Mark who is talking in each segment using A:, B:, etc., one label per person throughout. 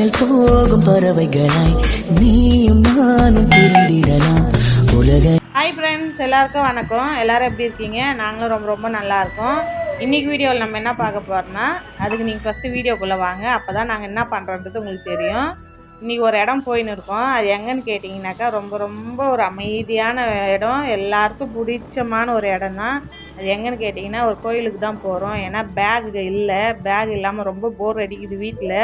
A: விண்ணில் போகும் பறவைகளாய் நீயும் நானும் பிரிந்திடலாம் உலக
B: ஹாய் ஃப்ரெண்ட்ஸ் எல்லாருக்கும் வணக்கம். எல்லாரும் எப்படி இருக்கீங்க? நாங்களும் ரொம்ப ரொம்ப நல்லா இருக்கோம். இன்றைக்கி வீடியோவில் நம்ம என்ன பார்க்க போகிறோம்னா அதுக்கு நீங்கள் ஃபஸ்ட்டு வீடியோக்குள்ளே வாங்க. அப்போ தான் நாங்கள் என்ன பண்ணுறோன்றது உங்களுக்கு தெரியும். இன்றைக்கி ஒரு இடம் போயின்னு இருக்கோம். அது எங்கன்னு கேட்டிங்கனாக்கா ரொம்ப ரொம்ப ஒரு அமைதியான இடம். எல்லாருக்கும் பிடிச்சமான ஒரு இடம் தான் அது எங்கன்னு கேட்டிங்கன்னா ஒரு கோயிலுக்கு தான் போகிறோம் ஏன்னா பேக் இல்லை. பேக் இல்லாமல் ரொம்ப போர் அடிக்குது வீட்டில்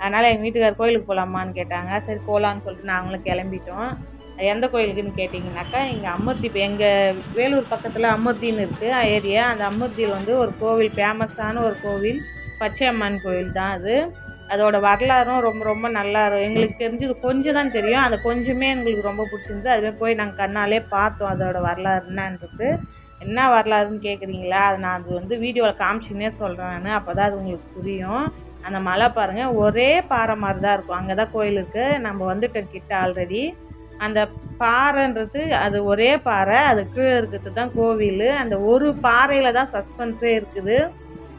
B: அதனால் எங்கள் வீட்டுக்கார் கோயிலுக்கு போகலாமான்னு கேட்டாங்க. சரி போகலான்னு சொல்லிட்டு நாங்களும் கிளம்பிட்டோம். அது எந்த கோயிலுக்குன்னு கேட்டிங்கனாக்கா இங்கே அமிர்தி எங்கள் வேலூர் பக்கத்தில் அமிர்தின்னு இருக்குது ஏரியா அந்த அமிர்தியில் வந்து ஒரு கோவில் ஃபேமஸான ஒரு கோவில் பச்சையம்மன் கோவில் தான் அது. அதோட வரலாறும் ரொம்ப ரொம்ப நல்லா இருக்கும். எங்களுக்கு தெரிஞ்சது கொஞ்சம் தான் தெரியும். அந்த கொஞ்சமே எங்களுக்கு ரொம்ப பிடிச்சிருந்தது. அதுவே போய் நாங்கள் கண்ணாலே பார்த்தோம் அதோட வரலாறு என்னன்றது. என்ன வரலாறுன்னு கேட்குறீங்களா அது நான் அது வந்து வீடியோவில் காமிச்சின்னே சொல்கிறேன் நான். அப்போ தான் அது உங்களுக்கு புரியும். அந்த மலை பாருங்கள் ஒரே பாறை மாதிரி தான் இருக்கும். அங்கே தான் கோயில் இருக்குது நம்ம வந்துட்டோம் கிட்ட ஆல்ரெடி அந்த பாறைன்றது அது ஒரே பாறை. அது கீழே இருக்கிறது தான் கோவில். அந்த ஒரு பாறையில் தான் சஸ்பென்ஸே இருக்குது.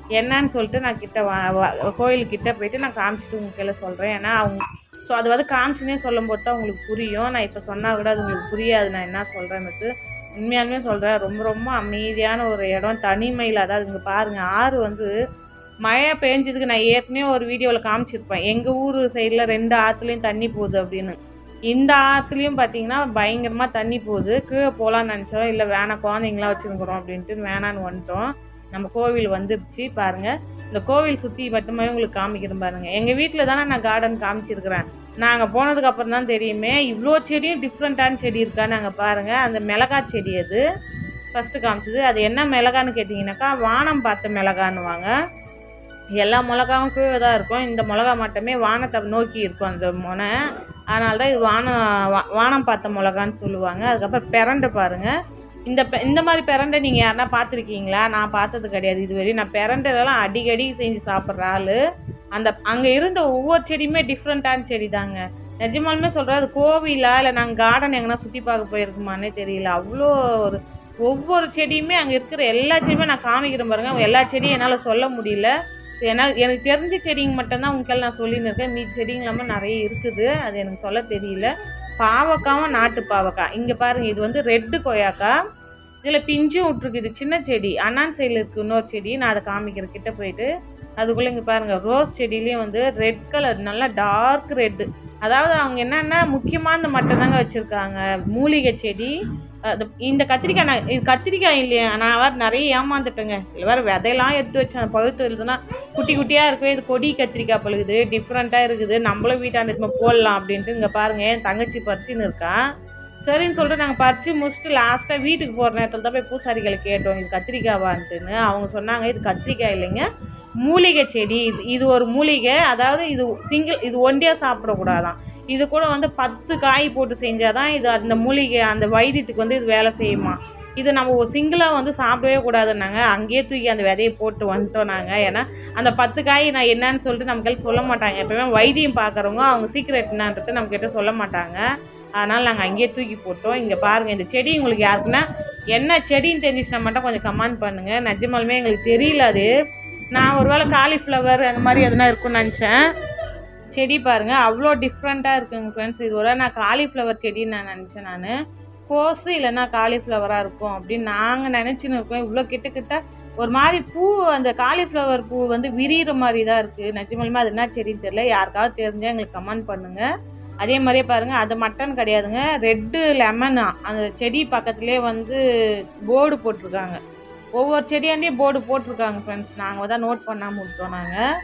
B: என்னன்னு சொல்லிட்டு நான் கிட்ட வா வா- கோயிலுக்கிட்ட போயிட்டு நான் காமிச்சிட்டு உங்க கையில் சொல்கிறேன் ஏன்னா அவங்க ஸோ அது வந்து காமிச்சுனே சொல்லும்போது தான் உங்களுக்கு புரியும். நான் இப்போ சொன்னால் கூட அது உங்களுக்கு புரியாது. நான் என்ன சொல்கிறேன்னு உண்மையாலுமே சொல்கிறேன் ரொம்ப ரொம்ப அமைதியான ஒரு இடம். தனிமையில் அதாவது இங்கே பாருங்கள் ஆறு வந்து மழை பெஞ்சதுக்கு நான் ஏற்கனவே ஒரு வீடியோவில் காமிச்சிருப்பேன். எங்கள் ஊர் சைடில் ரெண்டு ஆற்றுலேயும் தண்ணி போகுது அப்படின்னு. இந்த ஆற்றுலேயும் பார்த்தீங்கன்னா பயங்கரமாக தண்ணி போகுது. கீழே போகலான்னு நினச்சோம். இல்லை வேணாம் குழந்தைங்களாம் வச்சுருக்குறோம் அப்படின்ட்டு வேணான்னு வந்துட்டோம். நம்ம கோவில் வந்துருச்சு பாருங்கள் இந்த கோவில் சுற்றி மட்டுமே உங்களுக்கு காமிக்கிறேன் பாருங்கள் எங்கள் வீட்டில் தானே நான் கார்டன் காமிச்சிருக்கிறேன். நாங்கள் போனதுக்கப்புறம் தான் தெரியுமே இவ்வளோ செடியும் டிஃப்ரெண்ட்டான செடி இருக்கா நாங்கள் பாருங்கள் அந்த மிளகா செடி அது. ஃபஸ்ட்டு காமிச்சது. அது என்ன மிளகான்னு கேட்டிங்கனாக்கா வானம் பார்த்த மிளகான்னுவாங்க. எல்லா மிளகாவும் கீழே தான் இருக்கும். இந்த மிளகா மட்டுமே வானத்தை நோக்கி இருக்கும் அந்த முனை. அதனால தான் இது வானம் வா- வானம் பார்த்த மிளகான்னு சொல்லுவாங்க. அதுக்கப்புறம் பிறண்டை பாருங்கள் இந்த பெ- இந்த மாதிரி பிரண்டை நீங்கள் யாருனா பார்த்துருக்கீங்களா? நான் பார்த்தது கிடையாது இதுவரையும். நான் பிரண்டைலாம் அடிக்கடி செஞ்சு சாப்பிட்ற ஆள். அந்த அங்கே இருந்த ஒவ்வொரு செடியுமே டிஃப்ரெண்ட்டான செடி தாங்க நிஜமாலுமே சொல்கிறேன் அது கோவிலா இல்லை நாங்கள் கார்டன் எங்கன்னா சுற்றி பார்க்க போயிருக்குமானே தெரியல. அவ்வளோ ஒரு ஒவ்வொரு செடியுமே அங்கே இருக்கிற எல்லா செடியுமே நான் காமிக்கிறேன் பாருங்கள் எல்லா செடியும் என்னால் சொல்ல முடியல. ஏன்னா எனக்கு தெரிஞ்ச செடிங்க மட்டும்தான் உங்கள் நான் சொல்லின்னு இருக்கேன் மீதி செடிங்க இல்லாமல் நிறைய இருக்குது. அது எனக்கு சொல்ல தெரியல. பாவக்காவும் நாட்டு பாவக்காய். இங்கே பாருங்கள் இது வந்து ரெட்டு கொய்யாக்காய். இதில் பிஞ்சும் விட்ருக்கு இது சின்ன செடி. அண்ணான் சைடில் இருக்குது இன்னொரு செடி. நான் அதை காமிக்கிறேன். கிட்ட போயிட்டு அதுக்குள்ளே இங்கே பாருங்கள் ரோஸ் செடியிலையும் வந்து ரெட் கலர் நல்லா டார்க் ரெட்டு அதாவது அவங்க என்னென்னா முக்கியமானது மட்டும்தாங்க வச்சுருக்காங்க. மூலிகை செடி. அது இந்த கத்திரிக்காய் நான் இது கத்திரிக்காய் இல்லையா. நான் வேறு நிறைய ஏமாந்துட்டேங்க. இல்லை வேறு விதையெல்லாம் எடுத்து வச்சேன். பழுத்து எழுதுனா குட்டி குட்டியாக இருக்கவே இது கொடி கத்திரிக்காய் பழுகுது. டிஃப்ரெண்ட்டாக இருக்குது. நம்மளும் வீட்டாண்டு போடலாம் அப்படின்ட்டு இங்கே பாருங்கள் என் தங்கச்சி பறிச்சின்னு இருக்கா. சரின்னு சொல்லிட்டு நாங்கள் பறித்து முடிச்சுட்டு லாஸ்ட்டாக வீட்டுக்கு போகிற நேரத்தில் தான் போய் பூசாரிகளை கேட்டோம். இது கத்திரிக்காவான்ட்டுன்னு. அவங்க சொன்னாங்க இது கத்திரிக்காய் இல்லைங்க. மூலிகை செடி. இது இது ஒரு மூலிகை. அதாவது இது சிங்கிள் இது ஒண்டியாக சாப்பிடக்கூடாதான். இது கூட வந்து பத்து காய் போட்டு செஞ்சால் தான் இது அந்த மூலிகை அந்த வைத்தியத்துக்கு வந்து இது வேலை செய்யுமா? இது நம்ம ஒரு சிங்கிளாக வந்து சாப்பிடவே கூடாதுன்னாங்க. அங்கேயே தூக்கி அந்த விதையை போட்டு வந்துட்டோம் நாங்கள் ஏன்னா அந்த பத்து காய் நான் என்னன்னு சொல்லிட்டு நமக்கு சொல்ல மாட்டாங்க. எப்பவுமே வைத்தியம் பார்க்குறவங்க அவங்க சீக்கிரம் என்னன்றது நம்மக்கிட்ட சொல்ல மாட்டாங்க. அதனால் நாங்கள் அங்கேயே தூக்கி போட்டோம். இங்கே பாருங்கள் இந்த செடி உங்களுக்கு யாருக்குன்னா என்ன செடின்னு தெரிஞ்சிச்சுன்னா மட்டும் கொஞ்சம் கமெண்ட் பண்ணுங்கள் நிஜமாலுமே எங்களுக்கு தெரியல அது. நான் ஒருவேளை காலிஃப்ளவர் அந்த மாதிரி எதுனா இருக்கும்னு நினச்சேன். செடி பாருங்கள் அவ்வளோ டிஃப்ரெண்ட்டாக இருக்குங்க ஃப்ரெண்ட்ஸ் இது ஒரு நான் காலிஃப்ளவர் செடின்னு நான் நினச்சேன் நான். கோஸு இல்லைன்னா காலிஃப்ளவராக இருக்கும் அப்படின்னு நாங்கள் நினச்சின்னு இருக்கோம். இவ்வளோ கிட்ட கிட்ட ஒரு மாதிரி பூ அந்த காலிஃப்ளவர் பூ வந்து விரிகிற மாதிரி தான் இருக்குது நிஜமாலுமே அது என்ன செடின்னு தெரியல. யாருக்காவது தெரிஞ்சால் எங்களுக்கு கமெண்ட் பண்ணுங்கள் அதே மாதிரியே பாருங்கள் அது மட்டன் கிடையாதுங்க. ரெட்டு லெமனா அந்த செடி பக்கத்துலேயே வந்து போர்டு போட்டிருக்காங்க. ஒவ்வொரு செடியாண்டியும் போர்டு போட்டிருக்காங்க ஃப்ரெண்ட்ஸ் நாங்கள் தான் நோட் பண்ணாமல் விட்டோம் நாங்கள்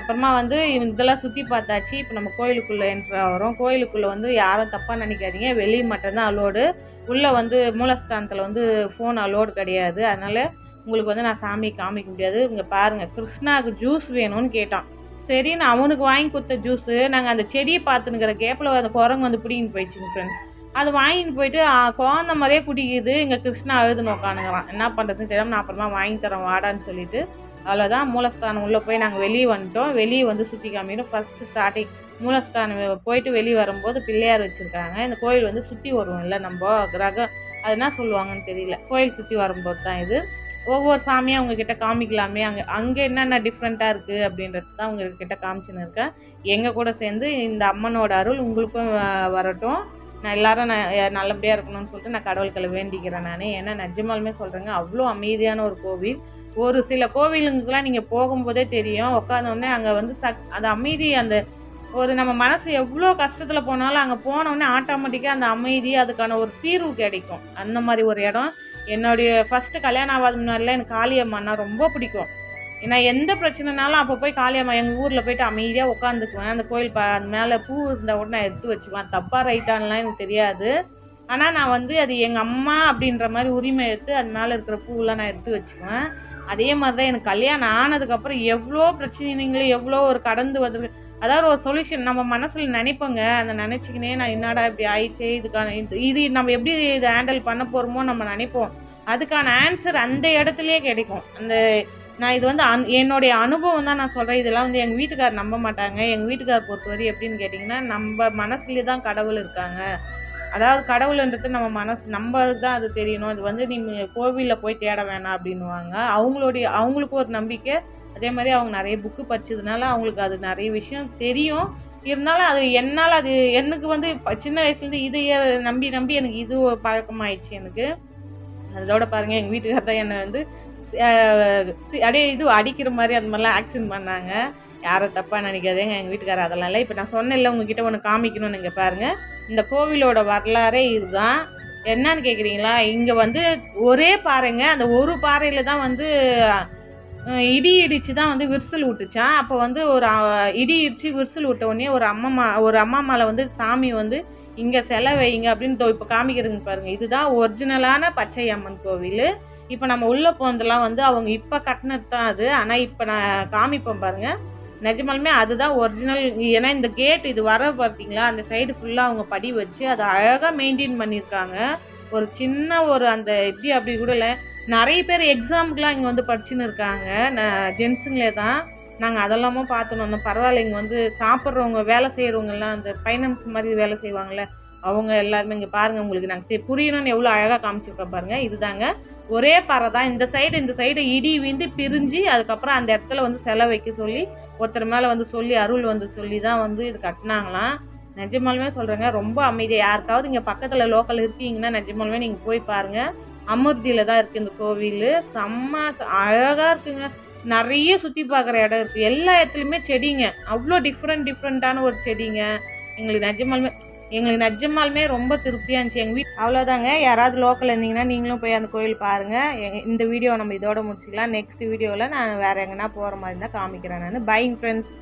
B: அப்புறமா வந்து இதெல்லாம் சுற்றி பார்த்தாச்சு. இப்போ நம்ம கோயிலுக்குள்ளே என்ட்ரு வரோம். கோயிலுக்குள்ளே வந்து யாரும் தப்பாக நினைக்காதீங்க. வெளியே மட்டும்தான் அலோடு உள்ளே வந்து மூலஸ்தானத்தில் வந்து ஃபோன் அலோடு கிடையாது. அதனால் உங்களுக்கு வந்து நான் சாமி காமிக்க முடியாது. இங்கே பாருங்கள் கிருஷ்ணாவுக்கு ஜூஸ் வேணும்னு கேட்டான். சரின்னு அவனுக்கு வாங்கி கொடுத்த ஜூஸு நாங்கள் அந்த செடியை பார்த்துனுக்கிற கேப்பில் அந்த குரங்கு வந்து பிடிங்கின்னு போயிடுச்சுங்க ஃப்ரெண்ட்ஸ் அது வாங்கிட்டு போயிட்டு குழந்த மாதிரியே குடிக்குது. இங்கே கிருஷ்ணா அழுதுன்னு நோக்கானுங்களாம் என்ன பண்ணுறதுன்னு தெரியாமல் நான் அப்புறமா வாங்கி தரேன் வாடான்னு சொல்லிட்டு அவ்வளோதான் மூலஸ்தானம் உள்ளே போய் நாங்கள் வெளியே வந்துட்டோம். வெளியே வந்து சுற்றி காமிக்கணும் ஃபஸ்ட்டு ஸ்டார்டிங் மூலஸ்தானம் போயிட்டு வெளியே வரும்போது பிள்ளையார் வச்சுருக்காங்க. இந்த கோயில் வந்து சுற்றி வருவோம் இல்லை நம்ம கிரகம். அது என்ன சொல்லுவாங்கன்னு தெரியல. கோயில் சுற்றி வரும்போது தான் இது. ஒவ்வொரு சாமியாக அவங்கக்கிட்ட காமிக்கலாமே. அங்கே அங்கே என்னென்ன டிஃப்ரெண்ட்டாக இருக்குது அப்படின்றது தான் உங்ககிட்ட காமிச்சுன்னு இருக்கேன். எங்கள் கூட சேர்ந்து இந்த அம்மனோட அருள் உங்களுக்கும் வரட்டும். நான் எல்லாரும் நான் நல்லபடியாக இருக்கணும்னு சொல்லிட்டு நான் கடவுள்களை வேண்டிக்கிறேன் நான். ஏன்னா நிஜமாலுமே சொல்கிறேங்க அவ்வளோ அமைதியான ஒரு கோவில். ஒரு சில கோவிலுங்களுக்குலாம் நீங்கள் போகும்போதே தெரியும். உட்காந்தோடனே அங்கே வந்து சக் அந்த அமைதி அந்த ஒரு நம்ம மனசு எவ்வளோ கஷ்டத்தில் போனாலும் அங்கே போனோடனே ஆட்டோமேட்டிக்காக அந்த அமைதி அதுக்கான ஒரு தீர்வு கிடைக்கும். அந்த மாதிரி ஒரு இடம். என்னுடைய ஃபஸ்ட்டு கல்யாணம் ஆகாத முன்னாடிலாம் எனக்கு காளியம்மான்னா ரொம்ப பிடிக்கும். ஏன்னா எந்த பிரச்சனைனாலும் அப்போ போய் காளியம்மா எங்கள் ஊரில் போயிட்டு அமைதியாக உட்காந்துக்குவேன் அந்த கோயில் ப அது மேலே பூ இருந்தால் கூட நான் எடுத்து வச்சுக்குவேன். தப்பாக ரைட்டான்லாம் எனக்கு தெரியாது. ஆனால் நான் வந்து அது எங்கள் அம்மா அப்படின்ற மாதிரி உரிமை எடுத்து அது மேலே இருக்கிற பூவெலாம் நான் எடுத்து வச்சுக்குவேன். அதே மாதிரி தான் எனக்கு கல்யாணம் ஆனதுக்கப்புறம் எவ்வளோ பிரச்சனைங்களும் எவ்வளோ ஒரு கடந்து வந்திருக்கு. அதாவது ஒரு சொல்யூஷன் நம்ம மனசில் நினைப்போங்க. அந்த நினச்சிக்கினே நான் என்னடா இப்படி ஆயிடுச்சே இதுக்கான இது இது நம்ம எப்படி இது ஹேண்டில் பண்ண போகிறோமோ நம்ம நினைப்போம். அதுக்கான ஆன்சர் அந்த இடத்துலையே கிடைக்கும். அந்த நான் இது வந்து அன் என்னுடைய அனுபவம் தான் நான் சொல்கிறேன் இதெல்லாம் வந்து எங்கள் வீட்டுக்கார் நம்ப மாட்டாங்க. எங்கள் வீட்டுக்கார் பொறுத்தவரை எப்படின்னு கேட்டிங்கன்னா நம்ம மனசுலேயே தான் கடவுள் இருக்காங்க. அதாவது கடவுள்ன்றது நம்ம மனசு நம்மளுக்கு தான் அது தெரியணும். அது வந்து நீங்கள் கோவிலில் போய் தேட வேணாம் அப்படின்னுவாங்க. அவங்களுடைய அவங்களுக்கு ஒரு நம்பிக்கை. அதே மாதிரி அவங்க நிறைய புக்கு படிச்சதுனால அவங்களுக்கு அது நிறைய விஷயம் தெரியும். இருந்தாலும் அது என்னால் அது எனக்கு வந்து சின்ன வயசுலேருந்து இது நம்பி நம்பி எனக்கு இது பழக்கமாயிடுச்சு எனக்கு. அதோட பாருங்கள் எங்கள் வீட்டுக்காரர் தான் என்னை வந்து அப்படியே இது அடிக்கிற மாதிரி அந்த மாதிரிலாம் ஆக்ஷன் பண்ணாங்க. யாரும் தப்பாக நினைக்காதேங்க எங்கள் வீட்டுக்காரர் அதெல்லாம் இல்லை. இப்போ நான் சொன்னேன்ல உங்ககிட்ட ஒன்று காமிக்கணும்னு இங்கே பாருங்கள் இந்த கோவிலோட வரலாறே இதுதான். என்னன்னு கேட்குறீங்களா இங்கே வந்து ஒரே பாறைங்க. அந்த ஒரு பாறையில் தான் வந்து இடி இடிச்சு தான் வந்து விரிசல் விட்டுச்சான் அப்போ வந்து ஒரு இடி இடிச்சு விரிசல் விட்ட உடனே ஒரு அம்மா ஒரு அம்மா மேலே வந்து சாமி வந்து இங்கே செலை வைங்க அப்படின்னு தோ இப்போ காமிக்கிறதுங்க பாருங்கள் இதுதான் ஒரிஜினலான பச்சை அம்மன் கோவில். இப்போ நம்ம உள்ளே போனதெல்லாம் வந்து அவங்க இப்போ கட்டினது தான் அது. ஆனால் இப்போ நான் காமிப்போம் பாருங்கள் நிஜமாலுமே அதுதான் ஒரிஜினல். ஏன்னா இந்த கேட் இது வர பார்த்தீங்களா அந்த சைடு ஃபுல்லாக அவங்க படி வச்சு அதை அழகாக மெயின்டைன் பண்ணியிருக்காங்க. ஒரு சின்ன ஒரு அந்த இப்படி அப்படி கூட இல்லை. நிறைய பேர் எக்ஸாமுக்குலாம் இங்கே வந்து படிச்சுன்னு இருக்காங்க. நான் ஜென்ஸுங்களே தான். நாங்கள் அதெல்லாமும் பார்த்துன்னு வந்தோம். பரவாயில்ல இங்கே வந்து சாப்பிட்றவங்க வேலை செய்கிறவங்கலாம் அந்த ஃபைனான்ஸ் மாதிரி வேலை செய்வாங்கள்ல அவங்க எல்லாருமே இங்கே பாருங்கள் உங்களுக்கு நாங்கள் தெ- புரியணும்னு எவ்வளோ அழகாக காமிச்சிருக்கோம் பாருங்கள் இதுதாங்க. ஒரே பாறை தான். இந்த சைடு இந்த சைடு இடி வீந்து பிரிஞ்சு அதுக்கப்புறம் அந்த இடத்துல வந்து செலை வைக்க சொல்லி ஒருத்தர் மேலே வந்து சொல்லி அருள் வந்து சொல்லி தான் வந்து இது கட்டினாங்களாம். நிஜமாலுமே சொல்கிறேங்க ரொம்ப அமைதியாக யாருக்காவது இங்கே பக்கத்தில் லோக்கல் இருக்கீங்கன்னா நிஜமாலுமே நீங்கள் போய் பாருங்கள் அமுர்தியில் தான் இருக்குது இந்த கோவில். செம்ம அழகாக இருக்குங்க. நிறைய சுற்றி பார்க்குற இடம் இருக்குது எல்லா இடத்துலையுமே செடிங்க. அவ்வளோ டிஃப்ரெண்ட் டிஃப்ரெண்ட்டான ஒரு செடிங்க. எங்களுக்கு நிஜமாலுமே எங்களுக்கு நிஜமாலுமே ரொம்ப திருப்தியாக இருந்துச்சு. எங்கள் வீட் அவ்வளோதாங்க. யாராவது லோக்கல் இருந்தீங்கன்னா நீங்களும் போய் அந்த கோயில் பாருங்கள் இந்த வீடியோ நம்ம இதோட முடிச்சிக்கலாம். நெக்ஸ்ட் வீடியோவில் நான் வேறு எங்கன்னா போகிற மாதிரி இருந்தால் காமிக்கிறேன் நான். பைங் ஃப்ரெண்ட்ஸ்